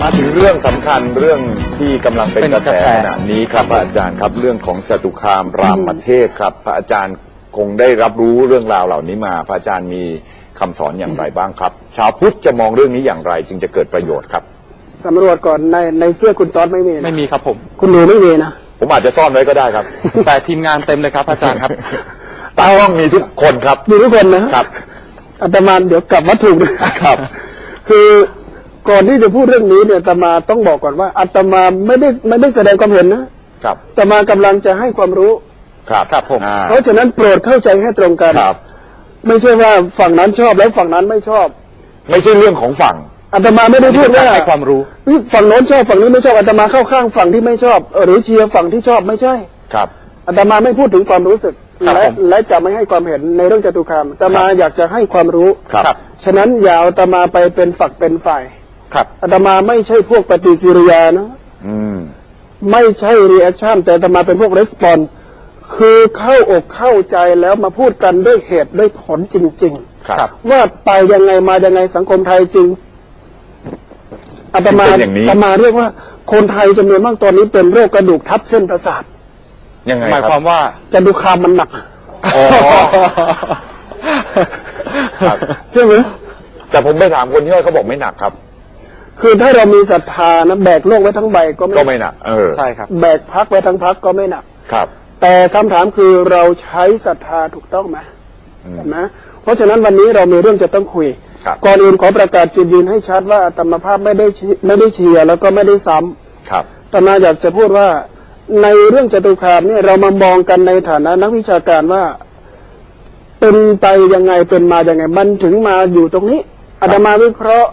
มาถึงเรื่องสำคัญเรื่องที่กำลังเป็นเป็นกระแสกระแส ขณะนี้ครับพระอาจารย์ครับเรื่องของจตุคามรามเทพครับ พระอาจารย์คงได้รับรู้เรื่องราวเหล่านี้มา พระอาจารย์มีคำสอนอย่างไรบ้างครับ ชาวพุทธจะมองเรื่องนี้อย่างไร จึงจะเกิดประโยชน์ครับ สำรวจก่อนในในเสื้อคุณตอดไม่มีนะไม่มีครับผม คุณหนูไม่มีนะผมอาจจะซ่อนไว้ก็ได้ครับ แต่ทีมงานเต็มเลยครับอาจารย์ครับตั้งห้องมีทุกคนครับอยู่ทุกคนนะครับ อาตมาเดี๋ยวกลับวัตถุนะครับ คือ ก่อนที่จะพูดเรื่องนี้เนี่ยอาตมาต้องบอกก่อนว่าอาตมาไม่ได้ไม่ได้แสดงความเห็นนะครับอาตมากำลังจะให้ความรู้ ครับครับผมอ่า เพราะฉะนั้นโปรดเข้าใจให้ตรงกัน ครับ ไม่ใช่ว่าฝั่งนั้นชอบแล้วฝั่งนั้นไม่ชอบไม่ใช่เรื่องของฝั่งอาตมาไม่ได้พูดว่าให้ความรู้ฝั่งโน้นชอบฝั่งนี้ไม่ชอบอาตมาเข้าข้างฝั่งที่ไม่ชอบ หรือเชียร์ฝั่งที่ชอบไม่ใช่ ครับ อาตมาไม่พูดถึงความรู้สึกครับและผมและจะไม่ให้ความเห็นในเรื่องจตุคามอาตมาอยากจะให้ความรู้ ครับครับฉะนั้นอย่าเอาอาตมาไปเป็นฝักเป็นฝ่าย ครับอาตมาไม่ใช่พวกปฏิกิริยานะอืมไม่ใช่รีแอคชั่นแต่อาตมาเป็นพวกรีสปอนคือเข้าอกเข้าใจแล้วมาพูดกันด้วยเหตุด้วยผลจริงครับๆว่าไปยังไงมายังไงสังคมไทยจริงอาตมาเป็นอย่างนี้อาตมาเรียกว่า คนไทยจำนวนมากตอนนี้เป็นโรคกระดูกทับเส้นประสาทยังไงหมายคครัวาบมว่าจะดูคามมันหนักอ๋อครับใช่ไหมแต่ผมไปถามคนที่ว่าเขาบอกไม่หนักครับ คือถ้าเรามีศรัทธานะแบกโลกไว้ทั้งใบก็ไม่ก็ไม่หนักเออใช่ครับ แบกพักไว้ทั้งพักก็ไม่หนัก ครับ แต่คำถามคือเราใช้ศรัทธาถูกต้องไหมเห็นไหมเพราะฉะนั้นวันนี้เรามีเรื่องจะต้องคุย ครับ ก่อนอื่นขอประกาศจุดยืนให้ชัดว่าอาตมภาพไม่ได้ชี้ไม่ได้เชียร์แล้วก็ไม่ได้ซ้ำ ครับ อาตมาอยากจะพูดว่าในเรื่องจตุคามเนี่ยเรามามองกันในฐานะนักวิชาการว่า เป็นไปยังไงเป็นมายังไงมันถึงมาอยู่ตรงนี้อาตมาวิเคราะห์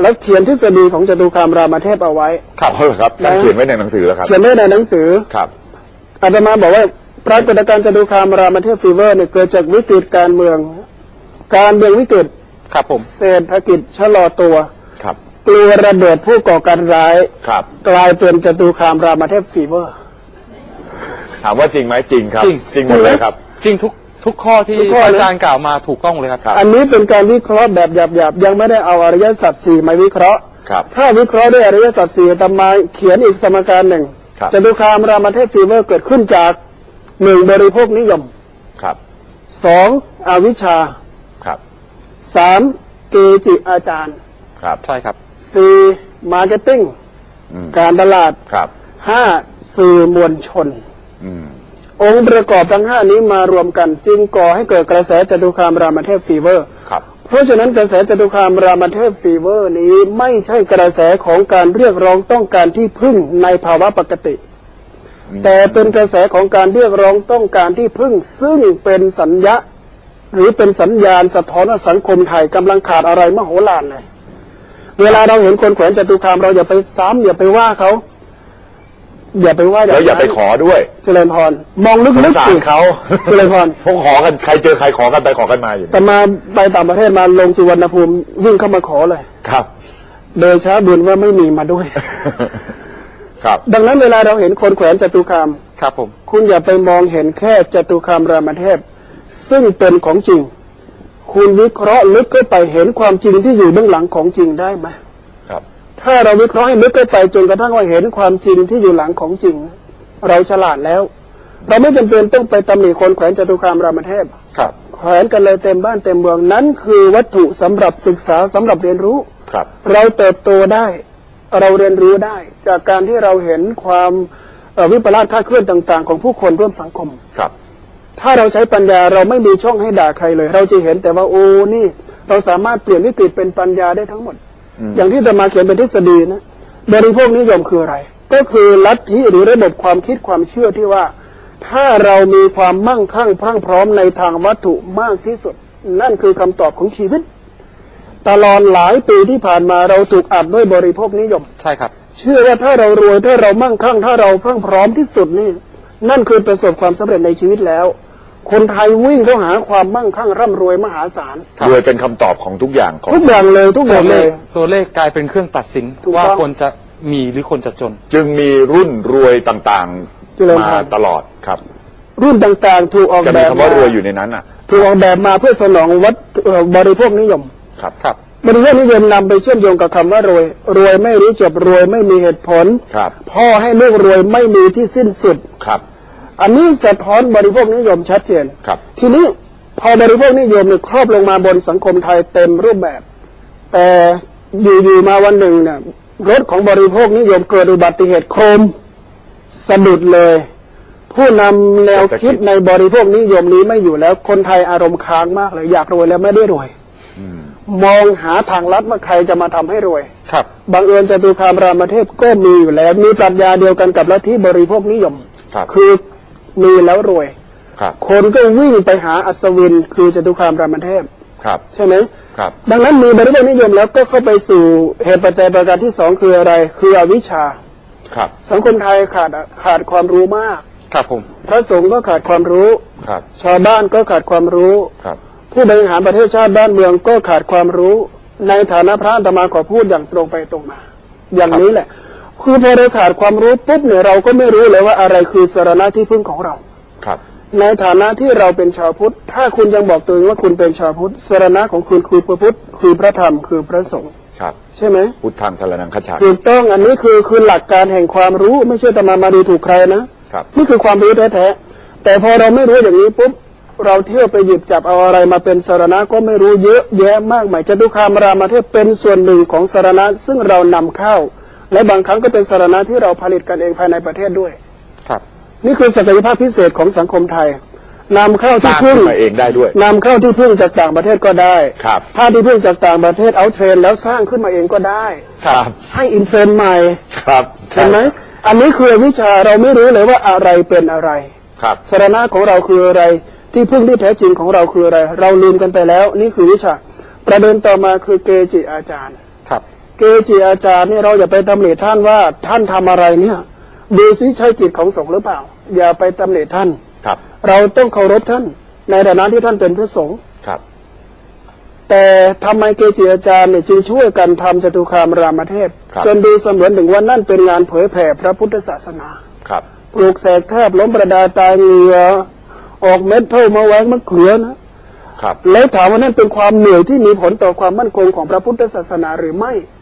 แล้วเขียนทฤษฎีของจตุคามรามเทพเอาไว้ ครับเออครับท่านนะเขียนไว้ในหนังสือแล้วครับ เขียนไว้ในหนังสือครับอาตมาบอกว่าปรากฏการณ์จตุคามรามเทพฟีเวอร์เนี่ยเกิดจากวิกฤตการเมือง การเมืองวิกฤตครับผมเศรษฐกิจชะลอตัวครับกลัวระเบิดผู้ก่อการร้ายครับ กลายเป็นจตุคามรามเทพฟีเวอร์ ถามว่าจริงไหมจริงครับ จริง จริงหมดเลยครับ จริงทุก ทุกข้อที่ทุกข้อนะ อาจารย์กล่าวมาถูกต้องเลยครับครับ อันนี้เป็นการวิเคราะห์แบบหยาบๆ ยังไม่ได้เอาอริยสัจสี่มาวิเคราะห์ ครับถ้าวิเคราะห์ด้วยอริยสัจสี่อาตมาเขียนอีกสมการหนึ่งครับ จตุคามรามเทพฟีเวอร์เกิดขึ้นจากหนึ่งบริโภคนิยมครับสองอวิชชาครับสามเกจิอาจารย์ครับใช่ครับ สี่มาร์เก็ตติ้งอืมการตลาดครับห้าสื่อมวลชน อืม องค์ประกอบทั้งห้านี้มารวมกัน จึงก่อให้เกิดกระแสจตุคามรามเทพฟีเวอร์ครับเพราะฉะนั้นกระแสจตุคามรามเทพฟีเวอร์นี้ไม่ใช่กระแสของการเรียกร้องต้องการที่พึ่งในภาวะปกติ แต่เป็นกระแสของการเรียกร้องต้องการที่พึ่ง ซึ่งเป็นสัญญาหรือเป็นสัญญาณสะท้อนว่าสังคมไทยกำลังขาดอะไรมโหฬารเลย เวลาเราเห็นคนแขวนจตุคามเราอย่าไปซ้ำอย่าไปว่าเขา อย่าไปว่าแล้วอย่าไปขอด้วย เจริญพร มองลึสงกสาๆสิรเขาเจริญพรพวกขอกันใครเจอใครขอกันไปขอกันมาอยู่แต่มาไปต่างประเทศมาลงสุวรรณภูมิวิ่งเข้ามาขอเลยครับ เดชะบุญว่าไม่มีมาด้วย ครับ ดังนั้นเวลาเราเห็นคนแขวนจตุคามครับผมคุณอย่าไปมองเห็นแค่จตุคามรามเทพ ซึ่งเป็นของจริง คุณวิเคราะห์ลึกเข้าไปเห็นความจริงที่อยู่เบื้องหลังของจริงได้ไหมครับ ถ้าเราวิเคราะห์ให้ลึกเข้าไปจนกระทั่งว่าเห็นความจริงที่อยู่หลังของจริง เราฉลาดแล้ว เราไม่จำเป็นต้องไปตำหนิคนแขวนจตุคามรามเทพครับแขวนกันเลยเต็มบ้านเต็มเมืองนั้น คือวัตถุสำหรับศึกษาสำหรับเรียนรู้ครับ เราเติบโตได้ เราเรียนรู้ได้ จากการที่เราเห็นความเอ่อวิปลาสคลาดเคลื่อนต่าง ๆ ของผู้คนร่วมสังคมครับ ถ้าเราใช้ปัญญาเราไม่มีช่องให้ด่าใครเลย เราจะเห็นแต่ว่าโอ้นี่ เราสามารถเปลี่ยนวิกฤตเป็นปัญญาได้ทั้งหมด อย่างที่จะมาเขียนเป็นทฤษฎีนะบริโภคนิยมคืออะไร ก็คือลัทธิหรือระบบความคิดความเชื่อที่ว่า ถ้าเรามีความมั่งคั่งพรั่งพร้อมในทางวัตถุมากที่สุด นั่นคือคำตอบของชีวิต ตลอดหลายปีที่ผ่านมาเราถูกอัดด้วยบริโภคนิยม ใช่ครับ เชื่อว่าถ้าเรารวยถ้าเรามั่งคั่ง ถ้าเราพรั่งพร้อมที่สุดนี่นั่นคือประสบความสำเร็จในชีวิตแล้ว คนไทยวิ่งเข้าหาความมั่งคั่งร่ำรวยมหาศาลครับรวยเป็นคำตอบของทุกอย่างของ ทุกอย่างเลยทุกอตัย่าวงเลเลขยตัวเลขกลายเป็นเครื่องตัดสินถูกต้อง ว่าคนจะมีหรือคนจะจน จึงมีรุ่นรวยต่างเจริญๆพรมาตลอดครับ รุ่นต่างๆ ถูกออกจะแบมีบคำว่ารวยอยู่ในนั้นอะ ถูกออกแบบมาเพื่อสนองวัตถุเอ่อบริโภคนิยม ครับ ครับ บริโภคนิยมนำไปเชื่อมโยงกับคำว่ารวย รวยไม่รู้จบรวยไม่มีเหตุผล ครับ พ่อให้ลูกรวยไม่มีที่สิ้นสุด ครับ อันนี้สะท้อนบริโภคนิยมชัดเจน ครับ ทีนี้พอบริโภคนิยมเนี่ยครอบลงมาบนสังคมไทยเต็มรูปแบบ แต่อยู่ๆมาวันหนึ่งเนี่ยรถของบริโภคนิยมเกิดอุบัติเหตุโครมสะดุดเลย ผู้นำแนวคิดในบริโภคนิยมนี้ไม่อยู่แล้วคนไทยอารมณ์ค้างมากเลย อยากรวยแล้วไม่ได้รวยมองหาทางลัดว่าใครจะมาทำให้รวย ครับบังเอิญจตุคามรามเทพก็มีอยู่แล้ว มีปรัชญาเดียวกันกับลัทธิบริโภคนิยม ครับ คือ มีแล้วรวย ครับ คนก็วิ่งไปหาอัศวิน คือจตุคามรามเทพ ครับ ใช่ไหมครับ ดังนั้นมีบริโภคนิยมแล้วก็เข้าไปสู่เหตุปัจจัยประการที่สองคืออะไร คืออวิชชา ครับ สังคมไทยขาดขาดความรู้มาก ครับผม พระสงฆ์ก็ขาดความรู้ ครับ ชาวบ้านก็ขาดความรู้ ครับ ผู้บริหารประเทศชาติบ้านเมืองก็ขาดความรู้ ในฐานะพระอาตมาขอพูดอย่างตรงไปตรงมา อย่างนี้แหละ คือพอเราขาดความรู้ปุ๊บเนี่ยเราก็ไม่รู้เลยว่าอะไรคือสารณะที่พึ่งของเรา ครับ ในฐานะที่เราเป็นชาวพุทธ ถ้าคุณยังบอกตัวเองว่าคุณเป็นชาวพุทธสารณะของคุณคือพระพุทธ คือพระธรรมคือพระสงฆ์ครับ ใช่ไหมพุทธังสารนังคจฉามิถูกต้องอันนี้คือคือหลักการแห่งความรู้ไม่ใช่แต่มามาดูถูกใครนะครับ นี่คือความรู้แท้ๆแต่พอเราไม่รู้อย่างนี้ปุ๊บเราเที่ยวไปหยิบจับเอาอะไรมาเป็นสารณะก็ไม่รู้เยอะแยะมากมายจตุคามรามเทพเป็นส่วนหนึ่งของสารณะซึ่งเรานำเข้า และบางครั้งก็เป็นสารณะที่เราผลิตกันเองภายในประเทศด้วย ครับ นี่คือศักยภาพพิเศษของสังคมไทยนำเข้าสที่ร้างพึ่ขึ้งนมาเองได้ด้วยนำเข้าที่พึ่งจากต่างประเทศก็ได้ครับถ้าที่พึ่งจากต่างประเทศเอาเทรนแล้วสร้างขึ้นมาเองก็ได้ ครับ ให้อินเทรนใหม่ครับเห็นไหมอันนี้คือวิชาเราไม่รู้เลยว่าอะไรเป็นอะไร ครับสารณะของเราคืออะไร ที่พึ่งที่แท้จริงของเราคืออะไร เราลืมกันไปแล้ว นี่คือวิชา ประเด็นต่อมาคือเกจิอาจารย์ครับเก จิอาจารย์เนี่ยเราอย่าไปตำหนิท่านว่าท่านทำอะไรเนี่ย ดูซิใช่กิจของสงฆ์หรือเปล่า อย่าไปตำหนิท่านครับ เราต้องเคารพท่าน ในฐานะที่ท่านเป็นพระสงฆ์ครับ แต่ทำไมเกจิอาจารย์เนี่ยจึงช่วยกันทำจตุคามรามเทพครับจนดูเสมือนถึงว่านั่นเป็นงานเผยแผ่พระพุทธศาสนาครับปลูกแสกแทบล้มประดาตายเหงื่อออกเม็ดเท่ามาแวงมะเขือนะครับแล้วถามว่านั่นเป็นความเหนื่อยที่มีผลต่อความมั่นคงของพระพุทธศาสนาหรือไม่อืม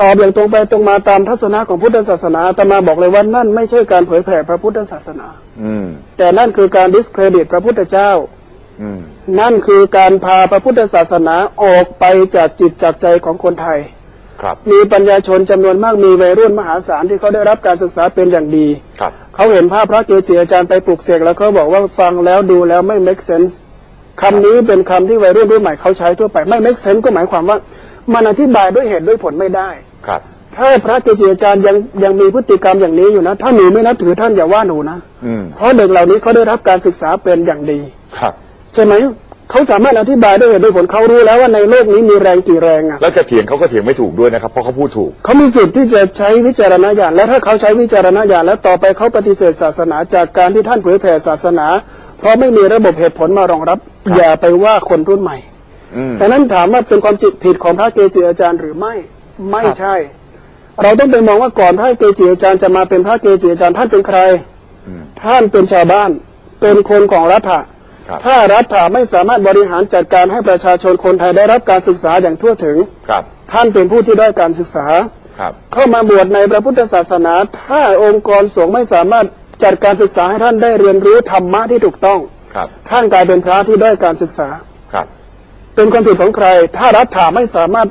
ตอบอย่างตรงไปตรงมาตามทัศนะของพุทธศาสนาอาตมาบอกเลยว่านั่นไม่ใช่การเผยแผ่พระพุทธศาสนา อืมแต่นั่นคือการดิสเครดิตพระพุทธเจ้าอืมนั่นคือการพาพระพุทธศาสนาออกไปจากจิตจากใจของคนไทย ครับ มีปัญญาชนจำนวนมากมีวัยรุ่นมหาศาลที่เขาได้รับการศึกษาเป็นอย่างดีครับเขาเห็นภาพพระเกจิอาจารย์ไปปลุกเสกแล้วเขาบอกว่าฟังแล้วดูแล้วไม่ make sense คำนี้เป็นคำที่วัยรุ่นรุ่นใหม่เขาใช้ทั่วไปไม่ make sense ก็หมายความว่า มันอธิบายด้วยเหตุด้วยผลไม่ได้ครับ ถ้าพระเกจิอาจารย์ยังยังมีพฤติกรรมอย่างนี้อยู่นะ ถ้าหนูไม่นับถือท่านอย่าว่าหนูนะอืมเพราะเด็กเหล่านี้เขาได้รับการศึกษาเป็นอย่างดี ครับ ใช่ไหมเขาสามารถอธิบายด้วยเหตุด้วยผลเขารู้แล้วว่าในโลกนี้มีแรงกี่แรงอะแล้วจะเถียงเขาก็เถียงไม่ถูกด้วยนะครับเพราะเขาพูดถูก เขามีสิทธิ์ที่จะใช้วิจารณญาณและถ้าเขาใช้วิจารณญาณแล้วต่อไปเขาปฏิเสธศาสนาจากการที่ท่านเผยแผ่ศาสนา เพราะไม่มีระบบเหตุผลมารองรับครับอย่าไปว่าคนรุ่นใหม่อืม ดังนั้นถามว่าเป็นความจิตผิดของพระเกจิอาจารย์หรือไม่ไม่ใช่ เราต้องไปมองว่าก่อนพระเกจิอาจารย์จะมาเป็นพระเกจิอาจารย์ท่านเป็นใครอืมท่านเป็นชาวบ้าน เป็นคนของรัฐะครับถ้ารัฐะไม่สามารถบริหารจัดการให้ประชาชนคนไทยได้รับการศึกษาอย่างทั่วถึงครับ ท่านเป็นผู้ที่ได้การศึกษาครับเข้ามาบวชในพระพุทธศาสนา ถ้าองค์กรสงฆ์ไม่สามารถจัดการศึกษาให้ท่านได้เรียนรู้ธรรมะที่ถูกต้องครับท่านกลายเป็นพระที่ได้การศึกษาครับ เป็นความผิดของใคร ถ้ารัฐาไม่สามารถ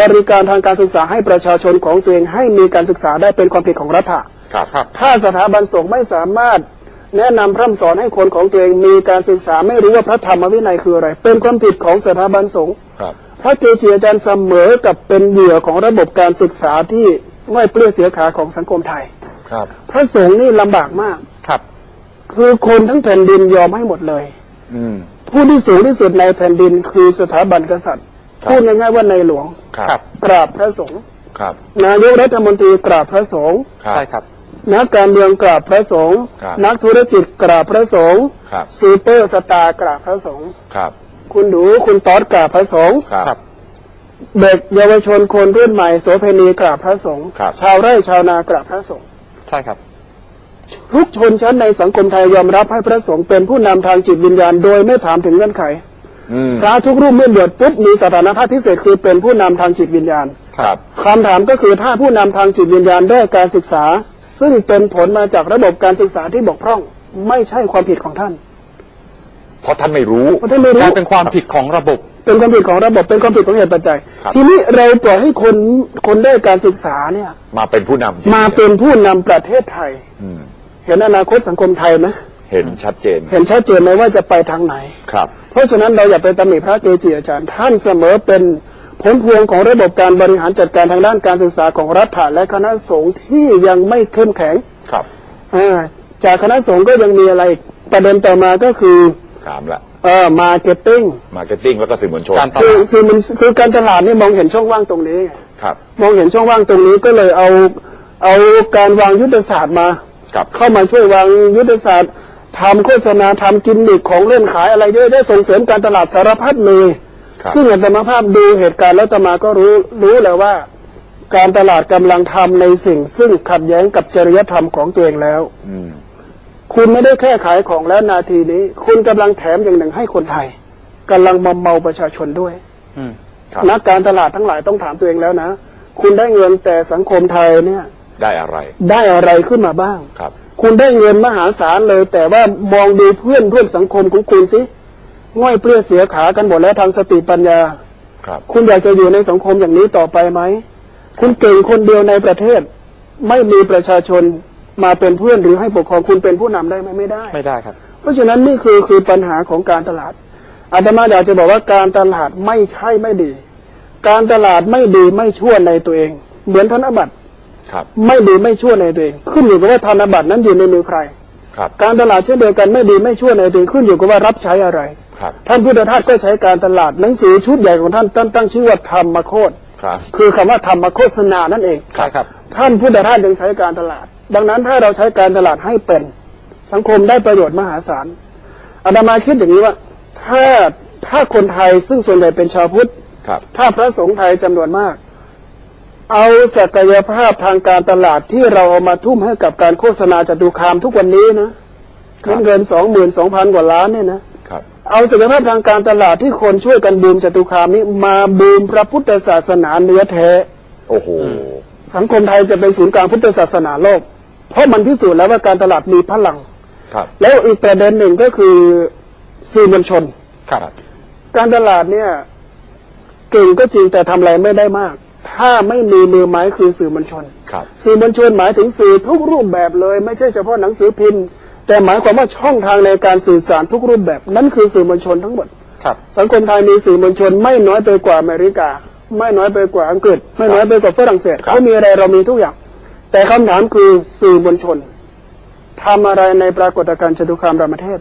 บริการทางการศึกษาให้ประชาชนของตัวเองให้มีการศึกษาได้เป็นความผิดของรัฐาครับครับ ถ้าสถาบันสงฆ์ไม่สามารถแนะนำพร่ำสอนให้คนของตัวเองมีการศึกษาไม่รู้ว่าพระธรรมวินัยคืออะไร เป็นความผิดของสถาบันสงฆ์ครับ พระเกจิอาจารย์เสมอกับเป็นเหยื่อของระบบการศึกษาที่ไม่เปลื้อยเสียขาของสังคมไทย ครับ พระสงฆ์นี่ลำบากมาก ครับ คือคนทั้งแผ่นดินยอมให้หมดเลย อืม ผู้ที่สูงที่สุดในแผ่นดินคือสถาบันกษัตริย์ครับพูดง่ายๆว่าในหลวงครัครับบกราบพระสงฆ์ครับนายกรัฐมนตรีกราบพระสงฆ์ครับใช่ครับนักการเมืองกราบพระสงฆ์ครับนักธุรกิจกราบพระสงฆ์ครับซูเปอร์สตาร์กราบพระสงฆ์ครับคุณดูคุณตอดกราบพระสงฆ์ครับครับเด็กเยาวชนคนรุ่นใหม่โสเพณีกราบพระสงฆ์ครับชาวไร่ชาวนากราบพระสงฆ์ใช่ครับ ทุกชนชั้นในสังคมไทยยอมรับให้พระสงฆ์เป็นผู้นำทางจิตวิญญาณ โดยไม่ถามถึงเงื่อนไขอืมพระทุกรูปเมื่อบวชปุ๊บมีสถานภาพพิเศษคือเป็นผู้นำทางจิตวิญญาณครับ คำถามก็คือถ้าผู้นำทางจิตวิญญาณได้การศึกษา ซึ่งเป็นผลมาจากระบบการศึกษาที่บกพร่อง ไม่ใช่ความผิดของท่าน เพราะท่านไม่รู้ เพราะท่านไม่กรู้ลายเป็นความผิดของระบบ เป็นความผิดของระบบเป็นความผิดของเหตุปัจจัย ครับ ทีนี้เราปล่อยให้คนคนได้การศึกษาเนี่ย มาเป็นผู้นำมาเป็นผู้นำประเทศไทยอืม เห็นอนาคตสังคมไทยไหมเห็นชัดเจน เห็นชัดเจนไหมว่าจะไปทางไหนครับ เพราะฉะนั้นเราอย่าไปตำหนิพระเกจิอาจารย์ ท่านเสมอเป็นผลพวงของระบบการบริหารจัดการทางด้านการศึกษาของรัฐและคณะสงฆ์ที่ยังไม่เข้มแข็งครับอ่าจากคณะสงฆ์ก็ยังมีอะไรอีกประเด็นต่อมาก็คือสามละเอ่อมาร์เก็ตติ้งมาร์เก็ตติ้งแล้วก็สื่อมวลชนการตคือลาดคือมันคือการตลาดนี่มองเห็นช่องว่างตรงนี้ครับ มองเห็นช่องว่างตรงนี้ก็เลยเอาเอาการวางยุทธศาสตร์มา ครับ เข้ามาช่วยวางยุทธศาสตร์ทำโฆษณาทำกิมมิคของเล่นขายอะไรเยอะได้ส่งเสริมการตลาดสารพัดเลย ครับซึ่งอาตมาภาพดูเหตุการณ์แล้วอาตมาก็รู้รู้แล้วว่า การตลาดกำลังทำในสิ่ง ซึ่งขัดแย้งกับจริยธรรมของตัวเองแล้ว อืมคุณไม่ได้แค่ขายของแล้วนาทีนี้ คุณกำลังแถมอย่างหนึ่งให้คนไทยกำลังมาเมาประชาชนด้วยอืมครับ นักการตลาดทั้งหลายต้องถามตัวเองแล้วนะ คุณได้เงินแต่สังคมไทยเนี่ย ได้อะไร ได้อะไรขึ้นมาบ้างครับ คุณได้เงินมหาศาลเลย แต่ว่ามองดูเพื่อนเพื่อนสังคมของคุณสิง่อยเปรี้ยเสียขากันหมดแล้วทางสติปัญญาครับ คุณอยากจะอยู่ในสังคมอย่างนี้ต่อไปไหมคุณเก่งคนเดียวในประเทศ ไม่มีประชาชนมาเป็นเพื่อนหรือให้ปกครองคุณเป็นผู้นำได้ไหมไม่ได้ ไม่ได้ครับ เพราะฉะนั้นนี่คือคือปัญหาของการตลาดอาตมาอยากจะบอกว่าการตลาดไม่ใช่ไม่ดี การตลาดไม่ดีไม่ชั่วในตัวเอง เหมือนธนบัตร ครับ ไม่ดีไม่ชั่วในตัวเองขึ้นอยู่กับว่าธนบัตรนั้นอยู่ในมือใครครับ การตลาดเช่นเดียวกันไม่ดีไม่ชั่วในตัวเองขึ้นอยู่กับว่ารับใช้อะไร ครับ ท่านพุทธทาสก็ใช้การตลาดหนังสือชุดใหญ่ของท่านท่านตั้งชื่อว่าธรรมโคตครับ คือคำว่าธรรมโฆษณานั่นเองใช่ครับ ท่านพุทธทาสยังใช้การตลาด ดังนั้นถ้าเราใช้การตลาดให้เป็นสังคมได้ประโยชน์มหาศาลอาตมาคิดอย่างนี้ว่า ถ้าถ้าคนไทยซึ่งส่วนใหญ่เป็นชาวพุทธครับถ้าพระสงฆ์ไทยจำนวนมาก เอาศักยภาพทางการตลาดที่เราเอามาทุ่มให้กับการโฆษณาจตุคามทุกวันนี้นะเงินเงินสองหมื่นสองพันกว่าล้านเนี่ยนะครับเอาศักยภาพทางการตลาดที่คนช่วยกันบูมจตุคามนี้มาบูมพระพุทธศาสนาเนื้อแท้โอ้โหสังคมไทยจะเป็นศูนย์กลางพุทธศาสนาโลก เพราะมันพิสูจน์แล้วว่าการตลาดมีพลังครับ แล้วอีกประเด็นหนึ่งก็คือสื่อมวลชนครับ การตลาดเนี่ยเก่งก็จริงแต่ทำอะไรไม่ได้มาก ถ้าไม่มีมือไม้คือสื่อมวลชน ครับ สื่อมวลชนหมายถึงสื่อทุกรูปแบบเลย ไม่ใช่เฉพาะหนังสือพิมพ์ แต่หมายความว่าช่องทางในการสื่อสารทุกรูปแบบ นั่นคือสื่อมวลชนทั้งหมด ครับ สังคมไทยมีสื่อมวลชนไม่น้อยไปกว่าอเมริกา ไม่น้อยไปกว่าอังกฤษ ไม่น้อยไปกว่าฝรั่งเศสครับ เขามีอะไรเรามีทุกอย่าง แต่คำถามคือสื่อมวลชนทำอะไรในปรากฏการณ์จตุคามรามเทพ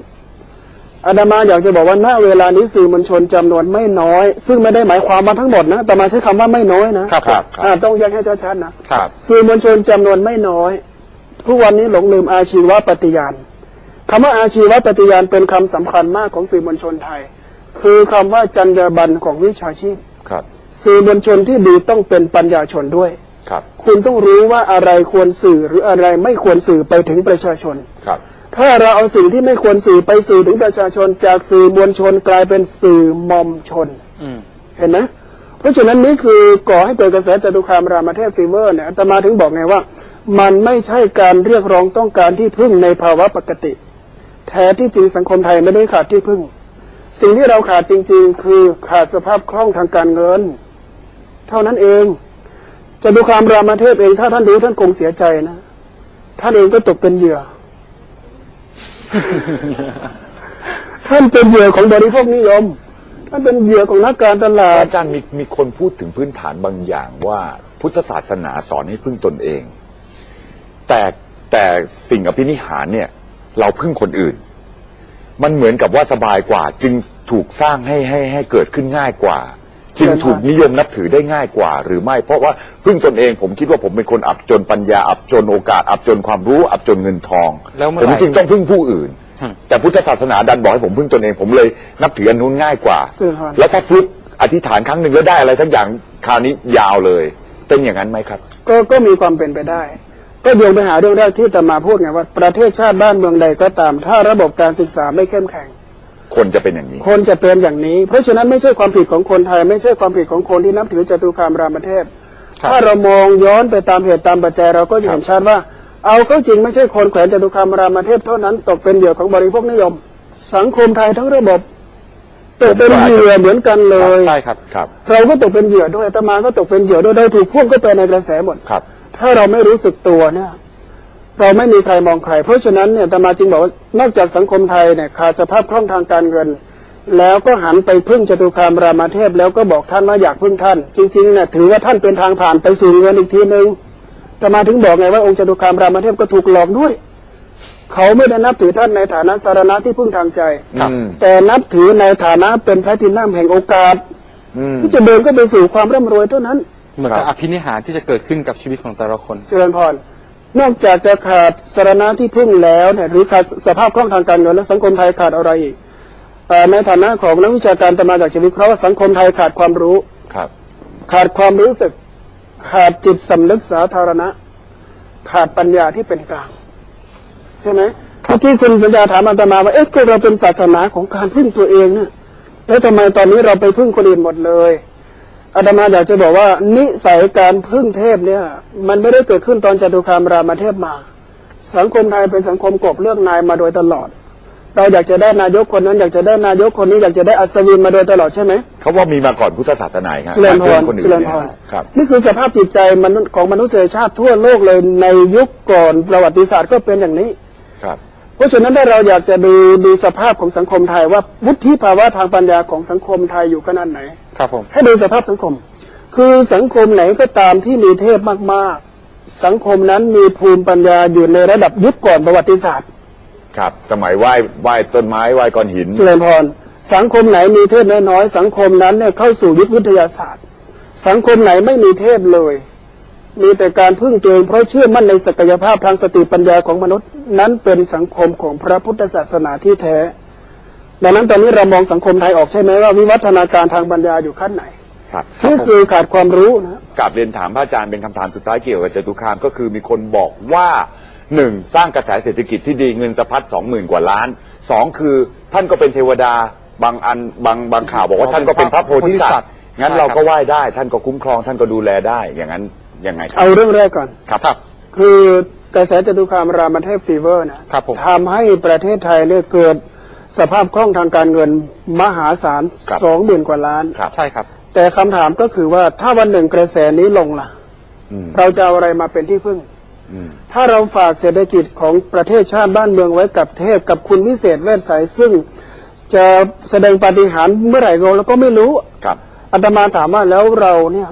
อาดามาอยากจะบอกว่าณเวลานี้สื่อมวลชนจำนวนไม่น้อย ซึ่งไม่ได้หมายความว่าทั้งหมดนะแต่มาใช้คำว่าไม่น้อยนะครับครับอ่าต้องแยกให้ชัดๆนะครับสื่อมวลชนจำนวนไม่น้อยทุกวันนี้หลงลืมอาชีวปฏิญาณคำว่าอาชีวปฏิญาณเป็นคำสำคัญมากของสื่อมวลชนไทย คือคำว่าจรรยาบรรณของวิชาชีพครับ สื่อมวลชนที่ดีต้องเป็นปัญญาชนด้วยครับ คุณต้องรู้ว่าอะไรควรสื่อหรืออะไรไม่ควรสื่อไปถึงประชาชนครับ ถ้าเราเอาสิ่งที่ไม่ควรสื่อไปสื่อถึงประชาชนจากสื่อมวลชนกลายเป็นสื่อมอมชนอืมเห็นไหมเพราะฉะนั้นนี่คือก่อให้เกิดกระแสจตุคามรามเทพฟีเวอร์เนี่ยอาตมาถึงบอกไงว่า มันไม่ใช่การเรียกร้องต้องการที่พึ่งในภาวะปกติ แท้ที่จริงสังคมไทยไม่ได้ขาดที่พึ่ง สิ่งที่เราขาดจริง ๆ คือขาดสภาพคล่องทางการเงิน เท่านั้นเองจตุคามรามเทพเองถ้าท่านรู้ท่านคงเสียใจนะ ท่านเองก็ตกเป็นเหยื่อ ท่านเป็นเหยื่อของบริโภคนิยม ท่านเป็นเหยื่อของนักการตลาด อาจารย์มีมีคนพูดถึงพื้นฐานบางอย่างว่าพุทธศาสนาสอนให้พึ่งตนเอง แต่แต่สิ่งอภินิหารเนี่ย เราพึ่งคนอื่น มันเหมือนกับว่าสบายกว่า จึงถูกสร้างให้ให้ให้เกิดขึ้นง่ายกว่า จึงถูกนิยมนับถือได้ง่ายกว่า หรือไม่ เพราะว่าพึ่งตนเองผมคิดว่าผมเป็นคนอับจนปัญญาอับจนโอกาส อับจนความรู้อับจนเงินทองแล้วเมื่ผอมไหร่จึงต้องพึ่งผู้อื่นอืมแต่พุทธศาสนาดันบอกให้ผมพึ่งตนเองผมเลยนับถืออันนู้นง่ายกว่าเสื่อมผ่านแล้วถ้าฟลุกอธิษฐานครั้งหนึ่งแล้วได้อะไรทั้งอย่างคราวนี้ยาวเลย เป็นอย่างนั้นไหมครับ ก็ก็มีความเป็นไปได้ ก็โยงไปหาเรื่องแรกที่ตมาพูดไงว่าประเทศชาติบ้านเมืองใดก็ตาม ถ้าระบบการศึกษาไม่เข้มแข็ง คคนจะเป็นอย่างนี้ คนจะเป็นอย่างนี้ เพราะฉะนั้นไม่ใช่ความผิดของคนไทย ไม่ใช่ความผิดของคนที่นับถือจตุคามรามเทพครับถ้าเรามองย้อนไปตามเหตุตามปัจจัยเราก็จะเห็นชัดว่า เอาเข้าจริงไม่ใช่คนแขวนจตุคามรามเทพเท่านั้นตกเป็นเหยื่อของบริโภคนิยม สังคมไทยทั้งระบบตกเป็นเหยื่อเหมือนกันเลยใช่ครับครับ เราก็ตกเป็นเหยื่อด้วยอาตมาก็ตกเป็นเหยื่อด้วยได้ถูกพ่วงก็ไปในกระแสหมดครับ ถ้าเราไม่รู้สึกตัวเนี่ย เราไม่มีใครมองใคร เพราะฉะนั้นเนี่ยอาตมาจึงบอกว่านอกจากสังคมไทยเนี่ยขาดสภาพคล่องทางการเงิน แล้วก็หันไปพึ่งจตุคามรามเทพ แล้วก็บอกท่านว่าอยากพึ่งท่าน จริงๆเนี่ยถือว่าท่านเป็นทางผ่านไปสู่เงินอีกทีหนึ่งอาตมาถึงบอกไงว่าองค์จตุคามรามเทพก็ถูกหลอกด้วย เขาไม่ได้นับถือท่านในฐานะสารณะที่พึ่งทางใจครับแต่นับถือในฐานะเป็นพระทินั่งแห่งโอกาสอืมที่จะเดินก็ไปสู่ความร่ำรวยเท่านั้นเหมือนกับอภินิหารที่จะเกิดขึ้นกับชีวิตของแต่ละคนเจริญพร นอกจากจะขาดสารณะที่พึ่งแล้วเนี่ยหรือขาดสภาพคล่องทางการเงินและสังคมไทยขาดอะไรอีกเอ่อในฐานะของนักวิชาการตมาจากชีวิตเพราะว่าสังคมไทยขาดความรู้ครับ ขาดความรู้สึก ขาดจิตสำนึกสาธารณะ ขาดปัญญาที่เป็นกลาง ใช่ไหมเมื่อกี้คุณสัญญาถามอาตมาว่าเอ๊ะก็เราเป็นศาสนาของการพึ่งตัวเองเนี่ยแล้วทำไมตอนนี้เราไปพึ่งคนอื่นหมดเลย อาตมาอยากจะบอกว่า นิสัยการพึ่งเทพเนี่ย มันไม่ได้เกิดขึ้นตอนจตุคามรามเทพมา สังคมไทยเป็นสังคมกบเลือกนายมาโดยตลอด เราอยากจะได้นายกคนนั้นอยากจะได้นายกคนนี้อยากจะได้อัศวินมาโดยตลอดใช่ไหมเขาว่ามีมาก่อนพุทธศาสนาครับเจริญพรคนอื่นเจริญพรเนี่ยครับนี่คือสภาพจิตใจมนุษย์ของมนุษยชาติทั่วโลกเลยในยุคก่อนประวัติศาสตร์ก็เป็นอย่างนี้ครับ เพราะฉะนั้นถ้าเราอยากจะดูดูสภาพของสังคมไทยว่าวุฒิภาวะทางปัญญาของสังคมไทยอยู่ขนาดไหน ครับผมให้ดูสภาพสังคม คือสังคมไหนก็ตามที่มีเทพมาก ๆ สังคมนั้นมีภูมิปัญญาอยู่ในระดับยุคก่อนประวัติศาสตร์ ครับ สมัยไหว้ไหว้ต้นไม้ไหว้ก้อนหินเจริญพรสังคมไหนมีเทพน้อยๆสังคมนั้นเนี่ยเข้าสู่ยุควิทยาศาสตร์ สังคมไหนไม่มีเทพเลย มีแต่การพึ่งตัวเองเพราะเชื่อมั่นในศักยภาพทางสติปัญญาของมนุษย์ นั้นเป็นสังคมของพระพุทธศาสนาที่แท้ ดังนั้นตอนนี้เรามองสังคมไทยออกใช่ไหมว่าวิวัฒนาการทางปัญญาอยู่ขั้นไหนครับนี่คือขาดความรู้นะกราบเรียนถามพระอาจารย์เป็นคำถามสุดท้ายเกี่ยวกับจตุคามก็คือมีคนบอกว่าหนึ่งสร้างกระแสเศรษฐกิจที่ดีเงินสะพัดสองหมื่นกว่าล้านสองคือท่านก็เป็นเทวดาบางอันบางบางข่าวบอกว่าท่านก็เป็นพระโพธิสัตว์งั้นเราก็ไหว้ได้ ท่านก็คุ้มครองท่านก็ดูแลได้อย่างนั้น ยังไงครัเอาเรื่องแรกก่อน ครับครับ คือกระแสจตุคามรามเทพฟีเวอร์นะครับผมทำให้ประเทศไทยเนี่ยเกิดสภาพคล่องทางการเงินมหาศาลครับ สองหมื่นกว่าล้าน ครับใช่ครับ แต่คำถามก็คือว่าถ้าวันหนึ่งกระแสนี้ลงล่ะ อืมเราจะเอาอะไรมาเป็นที่พึ่ง อืมถ้าเราฝากเศรษฐกิจของประเทศชาติบ้านเมืองไว้กับเทพกับคุณวิเศษเวชใสซึ่ง จะแสดงปาฏิหาริย์เมื่อไหร่เราเราก็ไม่รู้ ครับ อาตมาถามว่าแล้วเราเนี่ย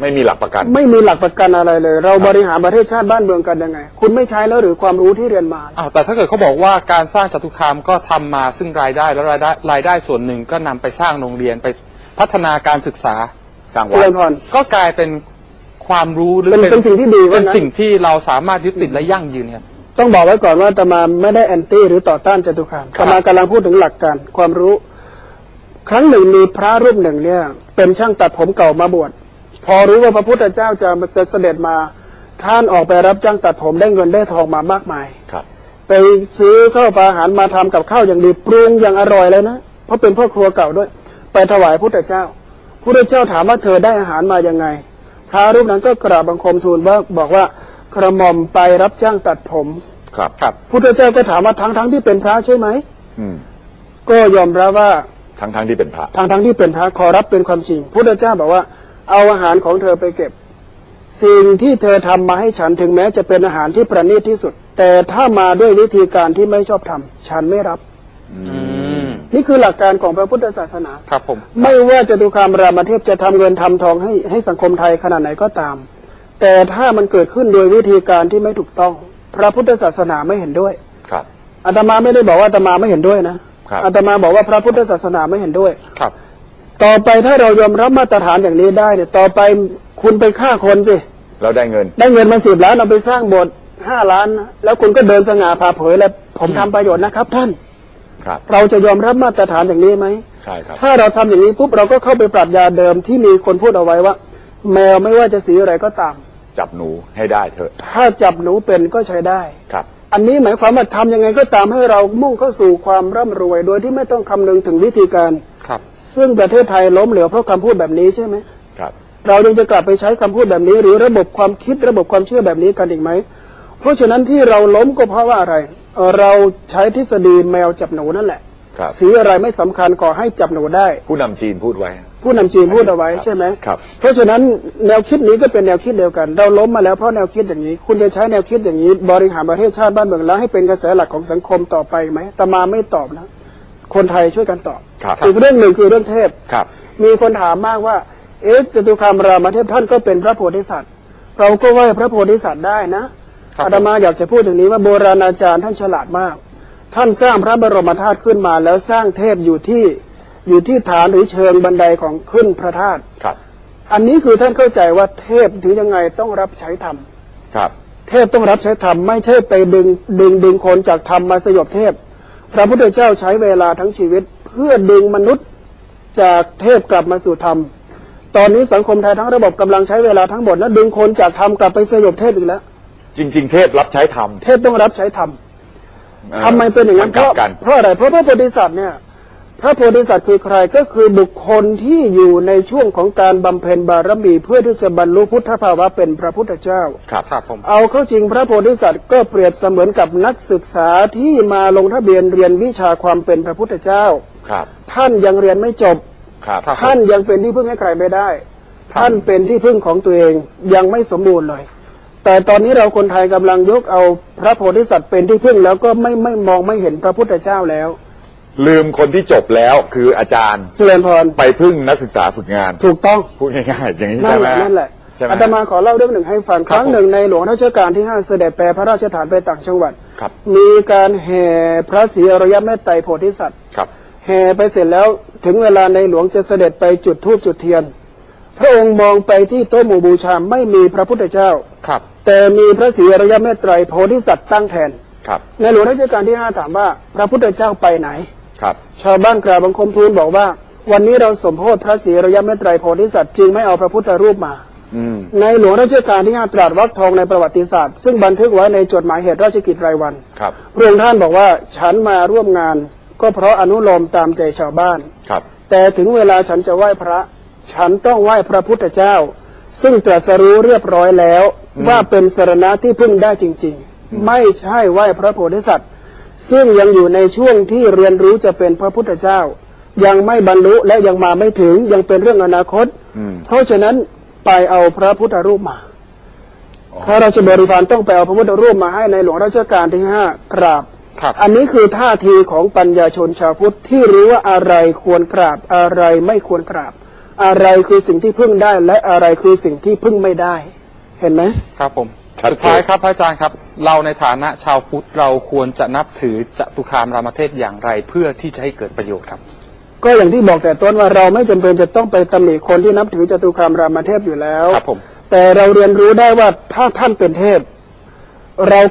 ไม่มีหลักประกัน ไม่มีหลักประกันอะไรเลย เราบริหารประเทศชาติบ้านเมืองกันยังไง คุณไม่ใช้แล้วหรือความรู้ที่เรียนมาอ้าวแต่ถ้าเกิดเขาบอกว่าการสร้างจตุคามก็ทำมาซึ่งรายได้แล้วรายได้รายได้ส่วนหนึ่งก็นำไปสร้างโรงเรียนไปพัฒนาการศึกษาสร้างเจวัริดญพรก็กลายเป็นความรู้หรือเป็นเป็นสิ่งที่ดีว่าเป็นงั้นสิ่งที่เราสามารถยึดติดและยั่งยืนครับต้องบอกไว้ก่อนว่าอาตมาไม่ได้แอนตี้หรือต่อต้านจตุคามครัอาบตมากำลังพูดถึงหลักการความรู้ ครั้งหนึ่งมีพระรูปหนึ่งเนี่ย เป็นช่างตัดผมเก่ามาบวช พอรู้ว่าพระพุทธเจ้าจะมาเสด็จมา ท่านออกไปรับจ้างตัดผมได้เงินได้ทองมามากมายครับ ไปซื้อข้าวปลาอาหารมาทำกับข้าวอย่างดีปรุงอย่างอร่อยเลยนะเพราะเป็นพ่อครัวเก่าด้วย ไปถวายพุทธเจ้าพุทธเจ้าถามว่าเธอได้อาหารมายังไง พระรูปนั้นก็กราบบังคมทูลว่าบอกว่ากระหม่อมไปรับจ้างตัดผมครับครับพุทธเจ้าก็ถามว่าทั้งทั้งๆที่เป็นพระใช่ไหมอืมก็ยอมรับว่าทั้งทั้งที่เป็นพระทางทั้งๆที่เป็นพระขอรับเป็นความจริงพุทธเจ้าบอกว่า เอาอาหารของเธอไปเก็บ สิ่งที่เธอทำมาให้ฉันถึงแม้จะเป็นอาหารที่ประณีตที่สุด แต่ถ้ามาด้วยวิธีการที่ไม่ชอบทำฉันไม่รับอืมนี่คือหลักการของพระพุทธศาสนาครับผม ไม่ว่าจตุคามรามเทพจะทำเงินทำทองให้ให้สังคมไทยขนาดไหนก็ตาม แต่ถ้ามันเกิดขึ้นโดยวิธีการที่ไม่ถูกต้อง พระพุทธศาสนาไม่เห็นด้วย ครับอาตมาไม่ได้บอกว่าอาตมาไม่เห็นด้วยนะครับอาตมาบอกว่าพระพุทธศาสนาไม่เห็นด้วยครับ ต่อไปถ้าเรายอมรับมาตรฐานอย่างนี้ได้เนี่ยต่อไปคุณไปฆ่าคนสิแล้วได้เงิน ได้เงินมาสิบล้านเอาไปสร้างโบสถ์ห้าล้านนะแล้วคุณก็เดินสง่าผ่าเผยแล้วผมทำประโยชน์นะครับท่านครับ เราจะยอมรับมาตรฐานอย่างนี้ไหมใช่ครับ ถ้าเราทำอย่างนี้ปุ๊บเราก็เข้าไปปรัชญาเดิมที่มีคนพูดเอาไว้ว่า แมวไม่ว่าจะสีอะไรก็ตาม จับหนูให้ได้เถอะ ถ้าจับหนูเป็นก็ใช้ได้ครับ อันนี้หมายความว่าทำยังไงก็ตามให้เรามุ่งเข้าสู่ความร่ำรวย โดยที่ไม่ต้องคำนึงถึงวิธีการครับ ซึ่งประเทศไทยล้มเหลวเพราะคำพูดแบบนี้ใช่ไหมครับเรายังจะกลับไปใช้คำพูดแบบนี้ หรือระบบความคิดระบบความเชื่อแบบนี้กันอีกไหม เพราะฉะนั้นที่เราล้มก็เพราะว่าอะไรเอ่อเราใช้ทฤษฎีแมวจับหนูนั่นแหละครับสีอะไรไม่สำคัญขอให้จับหนูได้ ผู้นำจีนพูดไว้ ผู้นำจีนพูดเอาไว้ใช่ไหมครับ เพราะฉะนั้นแนวคิดนี้ก็เป็นแนวคิดเดียวกัน เราล้มมาแล้วเพราะแนวคิดอย่างนี้ คุณจะใช้แนวคิดอย่างนี้ บริหารประเทศชาติบ้านเมืองแล้วให้เป็นกระแสหลักของสังคมต่อไปไหมตมาไม่ตอบนะ คนไทยช่วยกันตอบครับอีกเรื่องหนึ่งคือเรื่องเทพครับ มีคนถามมากว่า เอ๊ะจตุคามรามเทพท่านก็เป็นพระโพธิสัตว์ เราก็ไหว้พระโพธิสัตว์ได้นะครับอาตมาอยากจะพูดถึงนี้ว่าโบราณอาจารย์ท่านฉลาดมาก ท่านสร้างพระบรมธาตุขึ้นมาแล้วสร้างเทพอยู่ที่ อยู่ที่ฐานหรือเชิงบันไดของขึ้นพระธาตุครับ อันนี้คือท่านเข้าใจว่าเทพถึงยังไงต้องรับใช้ธรรมครับ เทพต้องรับใช้ธรรมไม่ใช่ไปดึงดึงดึงคนจากธรรมมาสยบเทพ พระพุทธเจ้าใช้เวลาทั้งชีวิต เพื่อดึงมนุษย์จากเทพกลับมาสู่ธรรม ตอนนี้สังคมไทยทั้งระบบกำลังใช้เวลาทั้งหมดแล้วดึงคนจากธรรมกลับไปสยบเทพอีกแล้ว จริง ๆ เทพรับใช้ธรรม เทพต้องรับใช้ธรรมอ่อทำไมเป็นอย่างนั้นมัเพกลัราะบกันเพราะอะไรเพราะพระโพธิสัตว์เนี่ย พระโพธิสัตว์คือใครก็คือบุคคลที่อยู่ในช่วงของการบำเพ็ญบารมี เพื่อที่จะบรรลุพุทธภาวะเป็นพระพุทธเจ้า ครับครับผมเอาเข้าจริงพระโพธิสัตว์ก็เปรียบเสมือนกับนักศึกษาที่มาลงทะเบียนเรียนวิชาความเป็นพระพุทธเจ้า ครับท่านยังเรียนไม่จบ ครับครับท่านยังเป็นที่พึ่งให้ใครไม่ได้ ท่านเป็นที่พึ่งของตัวเองยังไม่สมบูรณ์เลย แต่ตอนนี้เราคนไทยกำลังยกเอาพระโพธิสัตว์เป็นที่พึ่งแล้วก็ไม่ไม่มองไม่เห็นพระพุทธเจ้าแล้ว ลืมคนที่จบแล้วคืออาจารย์ เจริญพรไปพึ่งนักศึกษาฝึกงาน ถูกต้องพูดง่ายๆอย่างนี้นั่ใช่นไหแหม ละนั่นแหละใช่ไหมอาตมาขอเล่าเรื่องหนึ่งให้ฟังคครับรั้งหนึ่งในหลวงรัชกาลที่ห้าเสด็จแปรพระราชฐานไปต่างจังหวัด ครับ มีการแห่พระศรีอรยเมตไตรโพธิสัตว์ ครับ แห่ไปเสร็จแล้วถึงเวลาในหลวงจะเสด็จไปจุดธูปจุดเทียน พระองค์มองไปที่โต๊ะหมู่บูชาไม่มีพระพุทธเจ้า ครับ แต่มีพระศรีอรยเมตไตรโพธิสัตว์ตั้งแทน ครับ ในหลวงรัชกาลที่ห้าถามว่าพระพุทธเจ้าไปไหน ครับ ชาวบ้านกราบบังคมทูลบอกว่า วันนี้เราสมโพธิพระศรีอรยเมตไตรโพธิสัตว์จึงไม่เอาพระพุทธรูปมาอืมในหลวงรัชกาลที่ห้าตรัสวรรคทองในประวัติศาสตร์ ซึ่งบันทึกไว้ในจดหมายเหตุราชกิจรายวันครับพระองค์ท่านบอกว่าฉันมาร่วมงาน ก็เพราะอนุโลมตามใจชาวบ้านครับ แต่ถึงเวลาฉันจะไหว้พระ ฉันต้องไหว้พระพุทธเจ้า ซึ่งตรัสรู้เรียบร้อยแล้ว ว่าเป็นสรณะที่พึ่งได้จริง ๆ ไม่ใช่ไหว้พระโพธิสัตว์ ซึ่งยังอยู่ในช่วงที่เรียนรู้จะเป็นพระพุทธเจ้า ยังไม่บรรลุและยังมาไม่ถึงยังเป็นเรื่องอนาคตอืมเพราะฉะนั้นไปเอาพระพุทธรูปมาข้าราชบริพารต้องไปเอาพระพุทธรูปมาให้ในหลวงรัชกาลที่ห้ากราบครับอันนี้คือท่าทีของปัญญาชนชาวพุทธที่รู้ว่าอะไรควรกราบอะไรไม่ควรกราบ อะไรคือสิ่งที่พึ่งได้และอะไรคือสิ่งที่พึ่งไม่ได้ เห็นไหมครับผมชัดเจน สุดท้ายครับพระอาจารย์ครับ เราในฐานะชาวพุทธเราควรจะนับถือจตุคามรามเทพอย่างไรเพื่อที่จะให้เกิดประโยชน์ครับ ก็อย่างที่บอกแต่ต้นว่าเราไม่จำเป็นจะต้องไปตำหนิคนที่นับถือจตุคามรามเทพอยู่แล้วครับผมแต่เราเรียนรู้ได้ว่าถ้าท่านเป็นเทพ เราก็